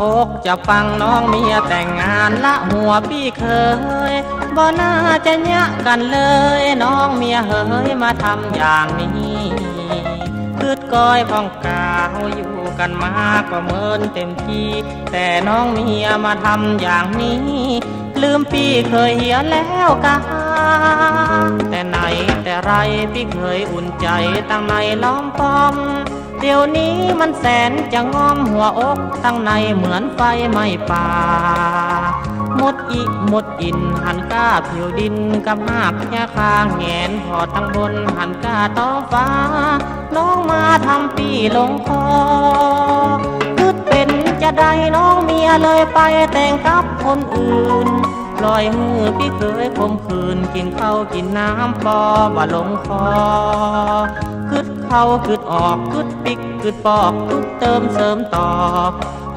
อกจะฟังน้องเมียแต่งงานละหัวพี่เคยบ่น่าจะยะกันเลย น้องเมียเฮยมาทำอย่างนี้คืดก้อยพ้องกาวอยู่กันมากกว่าเมินเต็มที่ แต่น้องเมียมาทำอย่างนี้ ลืมพี่เคยเหียแล้วกาแต่ไหนแต่ไรพี่เคยอุ่นใจตั้งในล้อมปอม เดี๋ยวนี้มันแสนจะงอมหัวอกตั้งในเหมือนไฟไหม้ป่า หมดอีหมดอินหันก้าผิวดินกับหากยาคางแงนพอตั้งบนหันก้าท้องฟ้า น้องมาทำปีลงคอคืดเป็นจะได้น้องเมียเลยไปแต่งกับคนอื่นลอยมือพี่เคยคมคืนกินข้าวกินน้ำปอบ่ลงคอ เขาคืดออกคืดปิกคืดปอกคืดเติมเสริมต่อ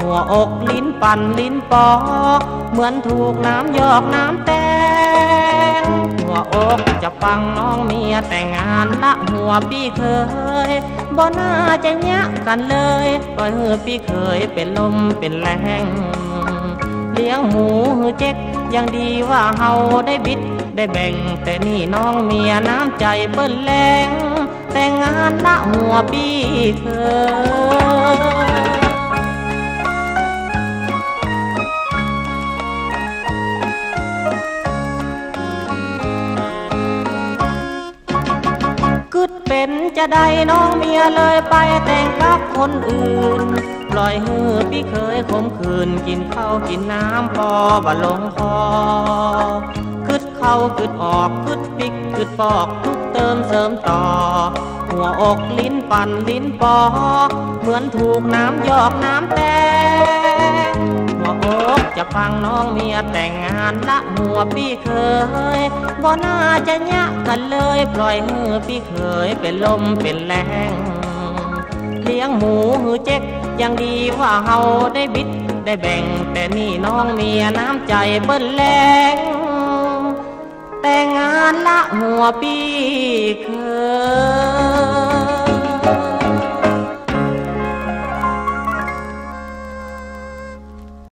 หัวอกลิ้นปั่นลิ้นปอก เหมือนถูกน้ำยอกน้ำแตงหัวอกจะฟังน้องเมียแต่งงานละหัวพี่เคยบ่น่าจะยะกันเลยปล่อยมือพี่เคยเป็นลมเป็นแรงเลี้ยงหมูหือเจ๊ก ยังดีว่าเฮาได้บิดได้แบ่ง แต่นี่น้องเมียน้ำใจเปิ้นแรงแต่งานละหัวพี่เคยกึดเป็นจะได้น้องเมียเลยไปแต่งกับคนอื่น ปล่อยหือพี่เคยคมคืนกินข้าวกินน้ำพอบ่ลงคอคืดเข้าคืดออกคืดปิกคืดปอกทุกเติมเสริมต่อ หัวอกลิ้นปั่นลิ้นปอกเหมือนถูกน้ำยอกน้ำแตกหัวอกจะฟังน้องเมียแต่งงานละหัวพี่เคยบ่น่าจะยะกันเลยปล่อยมือพี่เคยเป็นลมเป็นแรงเลี้ยงหมูหือเจ๊ก ยังดีว่าเฮาได้บิดได้แบ่ง แต่นี่น้องเมียน้ำใจเบิ้ลแรงแต่งานละหัวปีเคย